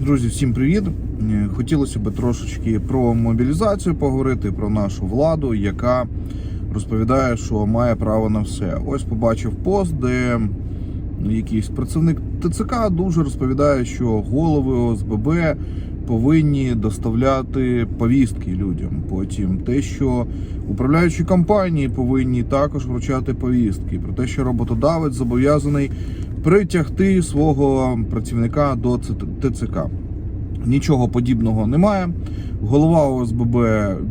Друзі, всім привіт! Е, Хотілося б трошечки про мобілізацію поговорити, про нашу владу, яка розповідає, що має право на все. Ось побачив пост, де якийсь працівник ТЦК дуже розповідає, що голови ОСББ повинні доставляти повістки людям. Потім те, що управляючі компанії повинні також вручати повістки, про те, що роботодавець зобов'язаний притягти свого працівника до ТЦК. Нічого подібного немає. Голова ОСББ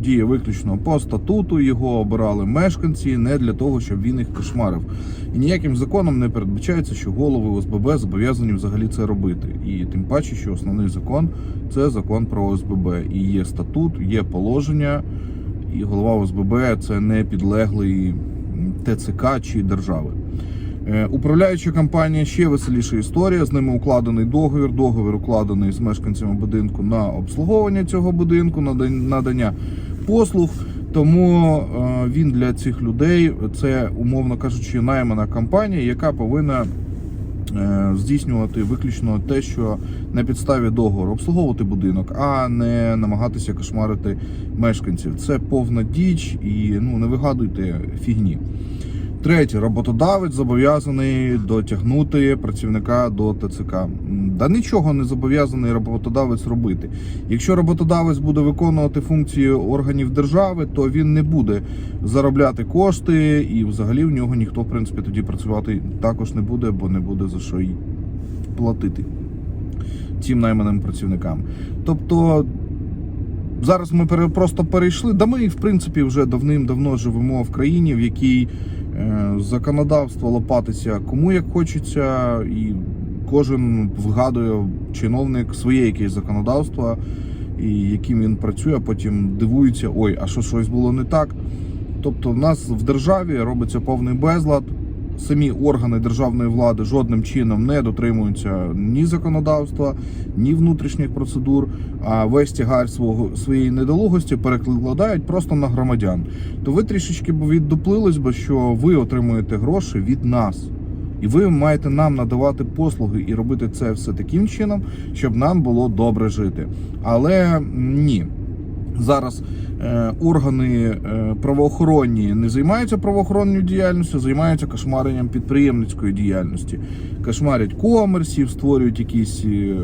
діє виключно по статуту. Його обирали мешканці не для того, щоб він їх кошмарив. І ніяким законом не передбачається, що голови ОСББ зобов'язані взагалі це робити. І тим паче, що основний закон це закон про ОСББ. І є статут, є положення, і голова ОСББ це не підлеглий ТЦК чи держави. Е, Управляюча компанія ще веселіша історія. З ними укладений договір. Договір укладений з мешканцями будинку на обслуговування цього будинку, надань- надання послуг. Тому е, він для цих людей це, умовно кажучи, наймана компанія, яка повинна е, здійснювати виключно те, що на підставі договору обслуговувати будинок, а не намагатися кошмарити мешканців. Це повна діч і ну не вигадуйте фігні. Третє, роботодавець зобов'язаний дотягнути працівника до ТЦК. Да нічого не зобов'язаний роботодавець робити. Якщо роботодавець буде виконувати функції органів держави, то він не буде заробляти кошти, і взагалі в нього ніхто, в принципі, тоді працювати також не буде, бо не буде за що й платити цим найманим працівникам. Тобто зараз ми просто перейшли. Да ми, в принципі, вже давним-давно живемо в країні, в якій е, законодавство лопатиться кому як хочеться, і кожен вгадує чиновник своє якесь законодавство, і яким він працює, а потім дивується: ой, а що щось було не так. Тобто, в нас в державі робиться повний безлад. Самі органи державної влади жодним чином не дотримуються ні законодавства, ні внутрішніх процедур, а весь тягар свого своєї недолугості перекладають просто на громадян. То ви трішечки б віддуплились би, що ви отримуєте гроші від нас. І ви маєте нам надавати послуги і робити це все таким чином, щоб нам було добре жити. Але ні. Зараз е, органи е, правоохоронні не займаються правоохоронною діяльністю, займаються кошмаренням підприємницької діяльності. Кошмарять комерсів, створюють якісь е,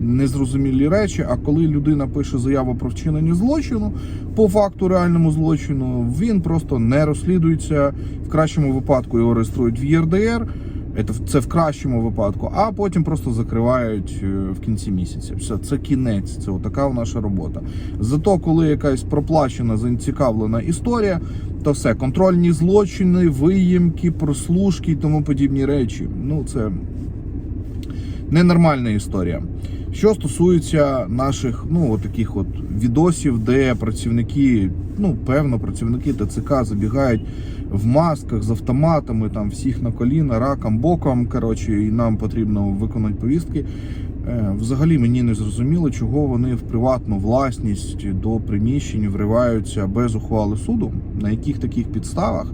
незрозумілі речі. А коли людина пише заяву про вчинення злочину по факту реальному злочину, він просто не розслідується. В кращому випадку його реєструють в ЄРДР. Це, в кращому випадку, а потім просто закривають е, в кінці місяця. Все, це кінець, це така наша робота. Зато, коли якась проплачена, зацікавлена історія, то все, контрольні злочини, виїмки, прослушки і тому подібні речі. Ну, це ненормальна історія. Що стосується наших ну от таких от відосів, де працівники, ну певно, працівники ТЦК забігають в масках з автоматами, там всіх на коліна, раком, боком. Коротше, і нам потрібно виконати повістки. Е, Взагалі мені не зрозуміло, чого вони в приватну власність до приміщень вриваються без ухвали суду, на яких таких підставах.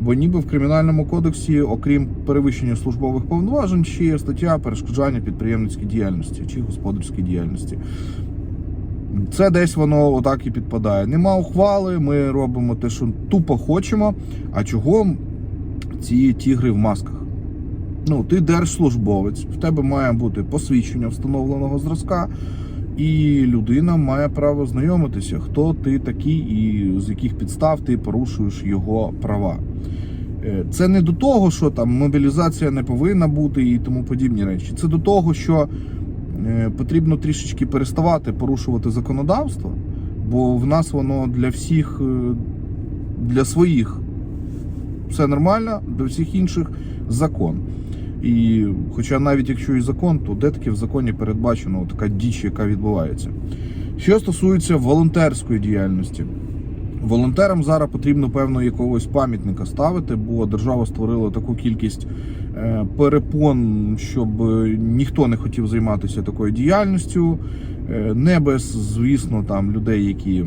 Бо ніби в кримінальному кодексі, окрім перевищення службових повноважень, ще є стаття перешкоджання підприємницькій діяльності чи господарській діяльності. Це десь воно отак і підпадає. Нема ухвали, ми робимо те, що тупо хочемо. А чого ці тігри в масках? Ну, ти держслужбовець, в тебе має бути посвідчення встановленого зразка, і людина має право знайомитися, хто ти такий і з яких підстав ти порушуєш його права. Е, Це не до того, що там мобілізація не повинна бути і тому подібні речі. Це до того, що е, потрібно трішечки переставати порушувати законодавство, бо в нас воно для всіх, е, для своїх все нормально, для всіх інших закон. І хоча навіть якщо і закон, то де таки в законі передбачено така діч, яка відбувається. Що стосується волонтерської діяльності, волонтерам зараз потрібно певно якогось пам'ятника ставити, бо держава створила таку кількість е, перепон, щоб е, ніхто не хотів займатися такою діяльністю. Е, Не без, звісно, там людей, які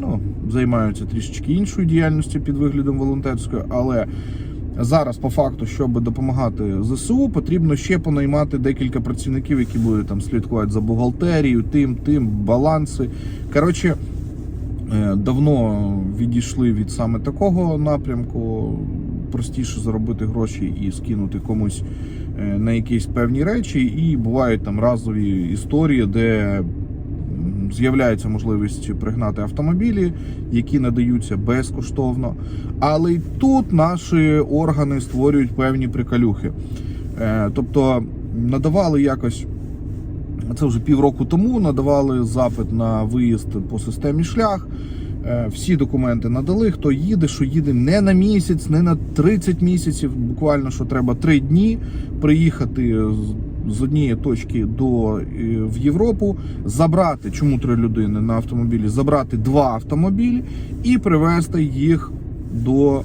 ну, займаються трішечки іншою діяльністю під виглядом волонтерської, але зараз, по факту, щоб допомагати ЗСУ, потрібно ще понаймати декілька працівників, які будуть там слідкувати за бухгалтерією, тим, тим, баланси. Коротше, давно відійшли від саме такого напрямку. Простіше заробити гроші і скинути комусь е, на якісь певні речі. І бувають там разові історії, де з'являється можливість пригнати автомобілі, які надаються безкоштовно. Але й тут наші органи створюють певні приколюхи. Е, Тобто надавали якось. Це вже півроку тому надавали запит на виїзд по системі шлях. Е, Всі документи надали. Хто їде, що їде не на місяць, не на 30 місяців. Буквально що треба 3 дні приїхати з- з однієї точки до е, в Європу, забрати чому три людини на автомобілі, забрати два автомобілі і привезти їх до е,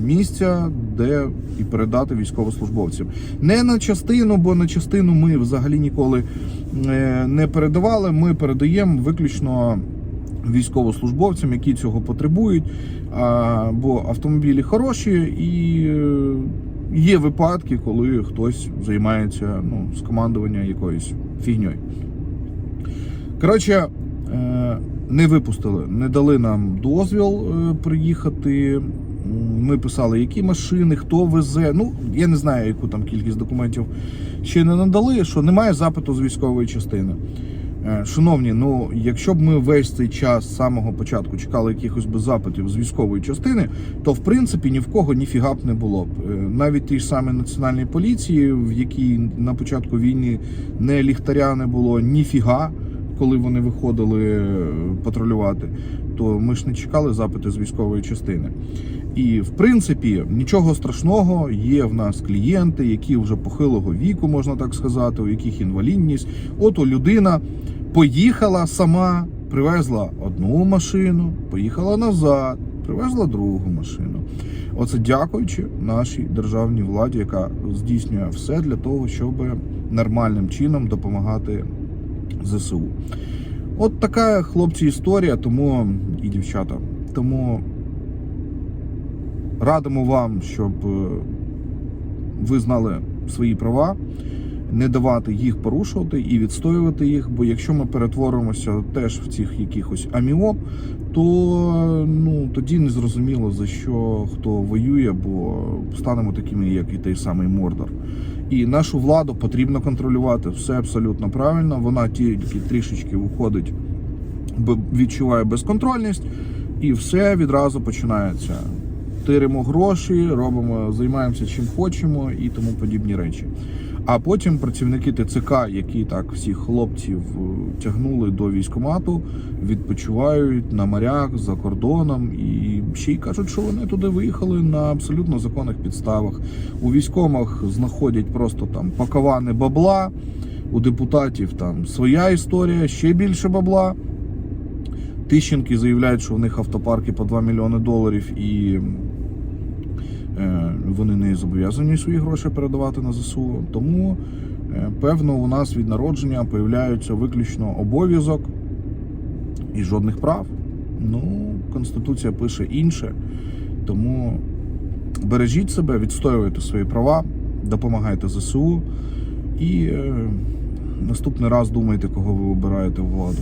місця, де і передати військовослужбовцям. Не на частину, бо на частину ми взагалі ніколи е, не передавали. Ми передаємо виключно військовослужбовцям, які цього потребують. Бо автомобілі хороші і е, є випадки, коли хтось займається ну, з командування якоюсь фігньою. Коротше, е, не випустили, не дали нам дозвіл приїхати. Ми писали, які машини, хто везе. Ну, я не знаю, яку там кількість документів ще не надали, що немає запиту з військової частини. Е, Шановні, ну якщо б ми весь цей час з самого початку чекали якихось би запитів з військової частини, то в принципі ні в кого ніфіга б не було б. Е, Навіть ті ж самі національної поліції, в якій на початку війни не ліхтаря не було, ніфіга, коли вони виходили е, патрулювати, то ми ж не чекали запити з військової частини. І в принципі нічого страшного, є в нас клієнти, які вже похилого віку, можна так сказати, у яких інвалідність. От у людина поїхала сама, привезла одну машину, поїхала назад, привезла другу машину. Оце дякуючи нашій державній владі, яка здійснює все для того, щоб нормальним чином допомагати ЗСУ. От така, хлопці, історія, тому і дівчата. Тому радимо вам, щоб е, ви знали свої права, не давати їх порушувати і відстоювати їх. Бо якщо ми перетворимося теж в цих якихось аміоп, то ну тоді не зрозуміло за що хто воює, бо станемо такими, як і той самий Мордор. І нашу владу потрібно контролювати. Все абсолютно правильно. Вона тільки трішечки виходить, відчуває безконтрольність, і все відразу починається. Тиримо гроші, робимо, займаємося чим хочемо і тому подібні речі. А потім працівники ТЦК, які так всіх хлопців е, тягнули до військкомату, відпочивають на морях за кордоном і ще й кажуть, що вони туди виїхали на абсолютно законних підставах. У військомах знаходять просто там паковани бабла. У депутатів там своя історія, ще більше бабла. Тищенки заявляють, що в них автопарки по 2 мільйони доларів і е, вони не зобов'язані свої гроші передавати на ЗСУ. Тому, е, певно, у нас від народження появляється виключно обов'язок і жодних прав. Ну, Конституція пише інше. Тому бережіть себе, відстоюйте свої права, допомагайте ЗСУ і е, наступний раз думайте, кого ви обираєте в владу.